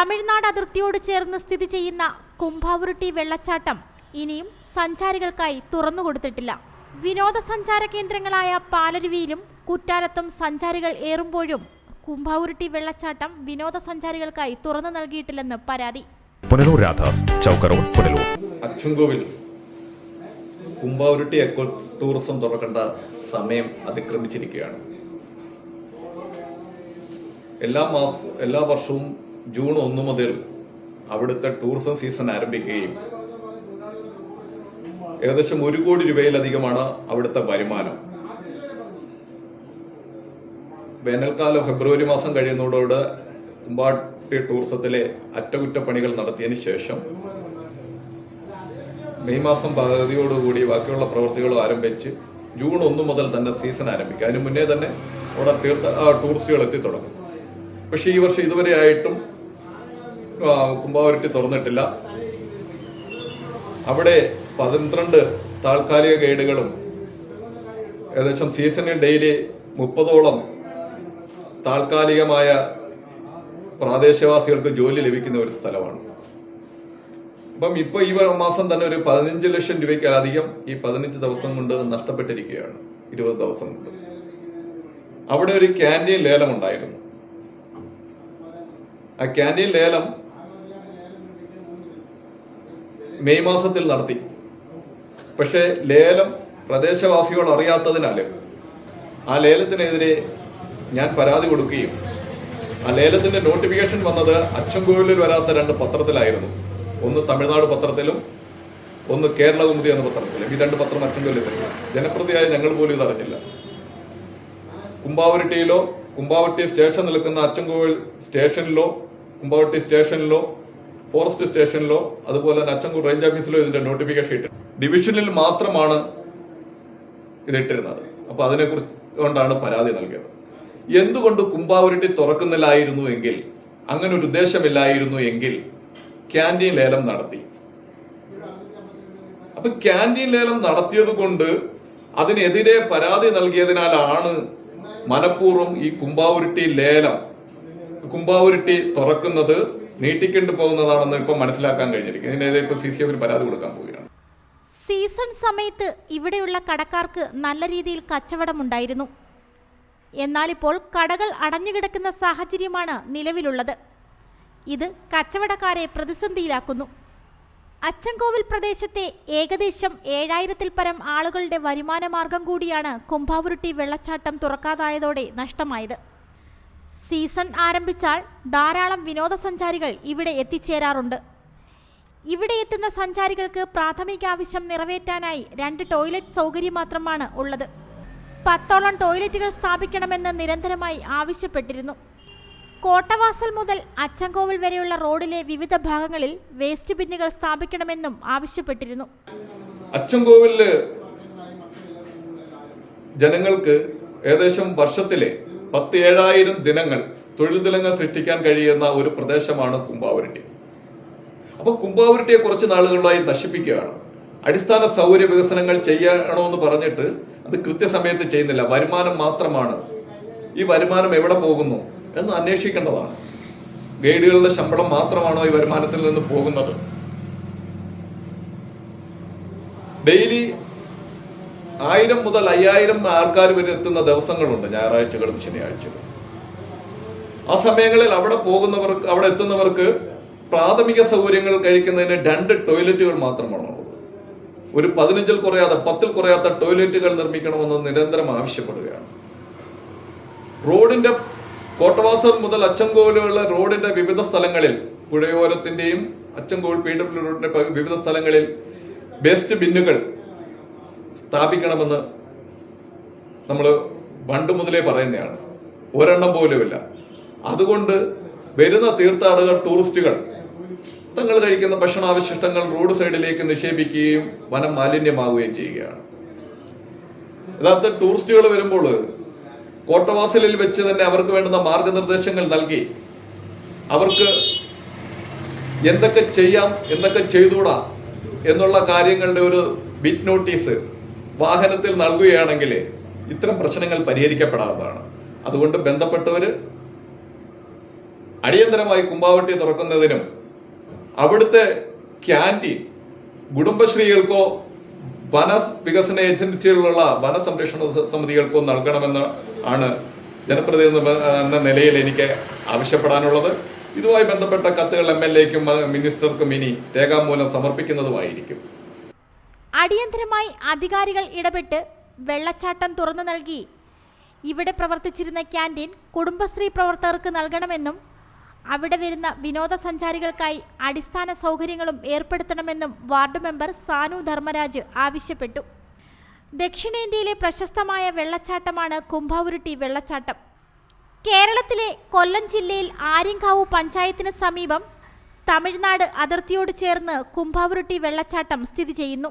തമിഴ്നാട് അതിർത്തിയോട് ചേർന്ന് സ്ഥിതി ചെയ്യുന്ന കുംഭാവുരുട്ടി വെള്ളച്ചാട്ടം ഇനിയും സഞ്ചാരികൾക്കായി തുറന്നുകൊടുത്തിട്ടില്ല വിനോദസഞ്ചാര കേന്ദ്രങ്ങളായ പാലരുവിയിലും കുറ്റാലത്തും സഞ്ചാരികൾ ഏറുമ്പോഴും കുംഭാവുരുട്ടി വെള്ളച്ചാട്ടം വിനോദസഞ്ചാരികൾക്കായി തുറന്നു നൽകിയിട്ടില്ലെന്ന് പരാതി. പുനലൂർ രാധാസ് പുനലൂർ. അച്ചൻകോവിൽ കുമ്പാവുരുട്ടി എക്കോ ടൂറിസം തുറക്കേണ്ട സമയം അതിക്രമിച്ചിരിക്കുകയാണ്. എല്ലാ മാസ എല്ലാ വർഷവും ജൂൺ ഒന്ന് മുതൽ അവിടുത്തെ ടൂറിസം സീസൺ ആരംഭിക്കുകയും ഏകദേശം ഒരു കോടി രൂപയിലധികമാണ് അവിടുത്തെ വരുമാനം. വേനൽക്കാലം ഫെബ്രുവരി മാസം കഴിയുന്നതോട് കുമ്പാട്ടി ടൂറിസത്തിലെ അറ്റകുറ്റപ്പണികൾ നടത്തിയതിന് ശേഷം മെയ് മാസം പകുതിയോടുകൂടി ബാക്കിയുള്ള പ്രവൃത്തികളും ആരംഭിച്ച് ജൂൺ ഒന്ന് മുതൽ തന്നെ സീസൺ ആരംഭിക്കും. അതിന് മുന്നേ തന്നെ അവിടെ തീർത്ഥ ടൂറിസ്റ്റുകൾ എത്തി എത്തിത്തുടങ്ങും പക്ഷേ ഈ വർഷം ഇതുവരെ ആയിട്ടും കുമ്പാവരുട്ടി തുറന്നിട്ടില്ല. അവിടെ പന്ത്രണ്ട് താൽക്കാലിക ഗൈഡുകളും ഏകദേശം സീസണിൽ ഡെയിലി മുപ്പതോളം താൽക്കാലികമായ പ്രാദേശവാസികൾക്ക് ജോലി ലഭിക്കുന്ന ഒരു സ്ഥലമാണ്. അപ്പം ഇപ്പൊ ഈ മാസം തന്നെ ഒരു പതിനഞ്ച് ലക്ഷം രൂപയ്ക്കധികം ഈ പതിനഞ്ച് ദിവസം കൊണ്ട് നഷ്ടപ്പെട്ടിരിക്കുകയാണ്. ഇരുപത് ദിവസം കൊണ്ട്. അവിടെ ഒരു ക്യാന്റീൻ ലേലം ഉണ്ടായിരുന്നു. ആ ക്യാന്റീൻ ലേലം മെയ് മാസത്തിൽ നടത്തി. പക്ഷേ ലേലം പ്രദേശവാസികൾ അറിയാത്തതിനാൽ ആ ലേലത്തിനെതിരെ ഞാൻ പരാതി കൊടുക്കുകയും ആ ലേലത്തിന്റെ നോട്ടിഫിക്കേഷൻ വന്നത് അച്ചൻകോവിലിൽ വരാത്ത രണ്ട് പത്രത്തിലായിരുന്നു. ഒന്ന് തമിഴ്നാട് പത്രത്തിലും ഒന്ന് കേരളകുമുതി എന്ന പത്രത്തിലും. ഈ രണ്ട് പത്രം അച്ചൻകോവിലിൽ തന്നെ ജനപ്രതിയായ ഞങ്ങൾ പോലും ഇതറിഞ്ഞില്ല. കുമ്പാവരട്ടിയിലോ കുമ്പാവട്ടി സ്റ്റേഷൻ നിൽക്കുന്ന അച്ചൻകോവിൽ സ്റ്റേഷനിലോ കുമ്പാവട്ടി സ്റ്റേഷനിലോ ഫോറസ്റ്റ് സ്റ്റേഷനിലോ അതുപോലെ തന്നെ അച്ചങ്കൂർ റേഞ്ച് ഓഫീസിലോ ഇതിന്റെ നോട്ടിഫിക്കേഷൻ ഇട്ടു ഡിവിഷനിൽ മാത്രമാണ് ഇതിട്ടിരുന്നത്. അപ്പൊ അതിനെ കുറിച്ച് കൊണ്ടാണ് പരാതി നൽകിയത്. എന്തുകൊണ്ട് കുമ്പാവുരുട്ടി തുറക്കുന്നില്ലായിരുന്നു എങ്കിൽ അങ്ങനെ ഒരു ഉദ്ദേശമില്ലായിരുന്നു എങ്കിൽ ക്യാന്റീൻ ലേലം നടത്തി. അപ്പൊ ക്യാന്റീൻ ലേലം നടത്തിയത് കൊണ്ട് അതിനെതിരെ പരാതി നൽകിയതിനാലാണ് മനഃപൂർവം ഈ കുമ്പാവുരുട്ടി ലേലം കുമ്പാവുരുട്ടി തുറക്കുന്നത് നീട്ടിക്കൊണ്ടു പോകുന്നതാണെന്ന് ഇപ്പൊ മനസ്സിലാക്കാൻ കഴിഞ്ഞിരിക്കും ഇതിനെതിരെ ഇപ്പൊ സി സി എഫിന് പരാതി കൊടുക്കാൻ പോവുകയാണ്. സീസൺ സമയത്ത് ഇവിടെയുള്ള കടക്കാർക്ക് നല്ല രീതിയിൽ കച്ചവടമുണ്ടായിരുന്നു. എന്നാലിപ്പോൾ കടകൾ അടഞ്ഞുകിടക്കുന്ന സാഹചര്യമാണ് നിലവിലുള്ളത്. ഇത് കച്ചവടക്കാരെ പ്രതിസന്ധിയിലാക്കുന്നു. അച്ചൻകോവിൽ പ്രദേശത്തെ ഏകദേശം ഏഴായിരത്തിൽ പരം ആളുകളുടെ വരുമാനമാർഗം കൂടിയാണ് കുംഭാവുരുട്ടി വെള്ളച്ചാട്ടം തുറക്കാതായതോടെ നഷ്ടമായത്. സീസൺ ആരംഭിച്ചാൽ ധാരാളം വിനോദസഞ്ചാരികൾ ഇവിടെ എത്തിച്ചേരാറുണ്ട്. ഇവിടെ എത്തുന്ന സഞ്ചാരികൾക്ക് പ്രാഥമിക ആവശ്യം നിറവേറ്റാനായി രണ്ട് ടോയ്ലറ്റ് സൗകര്യം മാത്രമാണ് ഉള്ളത്. പത്തോളം ടോയ്ലറ്റുകൾ സ്ഥാപിക്കണമെന്ന് നിരന്തരമായി ആവശ്യപ്പെട്ടിരുന്നു. കോട്ടവാസൽ മുതൽ അച്ചങ്കോവിൽ വരെയുള്ള റോഡിലെ വിവിധ ഭാഗങ്ങളിൽ വേസ്റ്റ് ബിന്നുകൾ സ്ഥാപിക്കണമെന്നും ആവശ്യപ്പെട്ടിരുന്നു. അച്ചൻകോവിലിൽ ജനങ്ങൾക്ക് ഏകദേശം വർഷത്തിലെ പത്ത് ഏഴായിരം ദിനങ്ങൾ തൊഴിൽ ദിനങ്ങൾ സൃഷ്ടിക്കാൻ കഴിയുന്ന ഒരു പ്രദേശമാണ് കുമ്പാവുരുട്ടി അപ്പൊ കുമ്പാവുരുട്ടിയെ കുറച്ച് നാളുകളായി നശിപ്പിക്കുകയാണ്. അടിസ്ഥാന സൗകര്യ വികസനങ്ങൾ ചെയ്യണമെന്ന് പറഞ്ഞിട്ട് അത് കൃത്യസമയത്ത് ചെയ്യുന്നില്ല. വരുമാനം മാത്രമാണ്. ഈ വരുമാനം എവിടെ പോകുന്നു എന്ന് അന്വേഷിക്കേണ്ടതാണ്. ഗൈഡുകളുടെ ശമ്പളം മാത്രമാണോ ഈ വരുമാനത്തിൽ നിന്ന് പോകുന്നത്? ഡെയിലി ആയിരം മുതൽ അയ്യായിരം ആൾക്കാർ വരെ എത്തുന്ന ദിവസങ്ങളുണ്ട് ഞായറാഴ്ചകളും ശനിയാഴ്ചകളും. ആ സമയങ്ങളിൽ അവിടെ പോകുന്നവർക്ക് അവിടെ എത്തുന്നവർക്ക് പ്രാഥമിക സൗകര്യങ്ങൾ കഴിക്കുന്നതിന് രണ്ട് ടോയ്ലറ്റുകൾ മാത്രമാണ് ഉള്ളത്. ഒരു പതിനഞ്ചിൽ കുറയാതെ പത്തിൽ കുറയാത്ത ടോയ്ലറ്റുകൾ നിർമ്മിക്കണമെന്ന് നിരന്തരം ആവശ്യപ്പെടുകയാണ്. റോഡിന്റെ കോട്ടവാസർ മുതൽ അച്ചൻകോവിലുള്ള റോഡിന്റെ വിവിധ സ്ഥലങ്ങളിൽ പുഴയോരത്തിന്റെയും അച്ചൻകോവിൽ പി ഡബ്ല്യു റോഡിന്റെ വിവിധ സ്ഥലങ്ങളിൽ വേസ്റ്റ് ബിന്നുകൾ സ്ഥാപിക്കണമെന്ന് നമ്മൾ പണ്ട് മുതലേ പറയുന്നതാണ്. ഒരെണ്ണം പോലുമില്ല. അതുകൊണ്ട് വരുന്ന തീർത്ഥാടകർ ടൂറിസ്റ്റുകൾ തങ്ങൾ കഴിക്കുന്ന ഭക്ഷണാവശിഷ്ടങ്ങൾ റോഡ് സൈഡിലേക്ക് നിക്ഷേപിക്കുകയും വനം മാലിന്യമാവുകയും ചെയ്യുകയാണ്. യഥാർത്ഥ ടൂറിസ്റ്റുകൾ വരുമ്പോൾ കോട്ടവാസലിൽ വെച്ച് തന്നെ അവർക്ക് വേണ്ടുന്ന മാർഗനിർദ്ദേശങ്ങൾ നൽകി അവർക്ക് എന്തൊക്കെ ചെയ്യാം എന്തൊക്കെ ചെയ്തുകൂടാ എന്നുള്ള കാര്യങ്ങളുടെ ഒരു ബിറ്റ് നോട്ടീസ് വാഹനത്തിൽ നൽകുകയാണെങ്കിൽ ഇത്തരം പ്രശ്നങ്ങൾ പരിഹരിക്കപ്പെടാത്തതാണ്. അതുകൊണ്ട് ബന്ധപ്പെട്ടവർ അടിയന്തരമായി കുമ്പാവട്ടി തുറക്കുന്നതിനും അവിടുത്തെ ക്യാന്റീൻ കുടുംബശ്രീകൾക്കോ വന വികസന ഏജൻസികളിലുള്ള വന സംരക്ഷണ സമിതികൾക്കോ നൽകണമെന്ന് ആണ് ജനപ്രതിനിധി എന്ന നിലയിൽ എനിക്ക് ആവശ്യപ്പെടാനുള്ളത്. ഇതുമായി ബന്ധപ്പെട്ട കത്തുകൾ എം എൽ എക്കും മിനിസ്റ്റർക്കും ഇനി രേഖാമൂലം സമർപ്പിക്കുന്നതുമായിരിക്കും. അടിയന്തരമായി അധികാരികൾ ഇടപെട്ട് വെള്ളച്ചാട്ടം തുറന്നു നൽകി. ഇവിടെ പ്രവർത്തിച്ചിരുന്ന ക്യാന്റീൻ കുടുംബശ്രീ പ്രവർത്തകർക്ക് നൽകണമെന്നും അവിടെ വരുന്ന വിനോദസഞ്ചാരികൾക്കായി അടിസ്ഥാന സൗകര്യങ്ങളും ഏർപ്പെടുത്തണമെന്നും വാർഡ് മെമ്പർ സാനു ധർമ്മരാജ് ആവശ്യപ്പെട്ടു. ദക്ഷിണേന്ത്യയിലെ പ്രശസ്തമായ വെള്ളച്ചാട്ടമാണ് കുംഭാവുരുട്ടി വെള്ളച്ചാട്ടം. കേരളത്തിലെ കൊല്ലം ജില്ലയിൽ ആര്യങ്കാവ് പഞ്ചായത്തിന് സമീപം തമിഴ്നാട് അതിർത്തിയോട് ചേർന്ന് കുംഭാവുരുട്ടി വെള്ളച്ചാട്ടം സ്ഥിതി ചെയ്യുന്നു.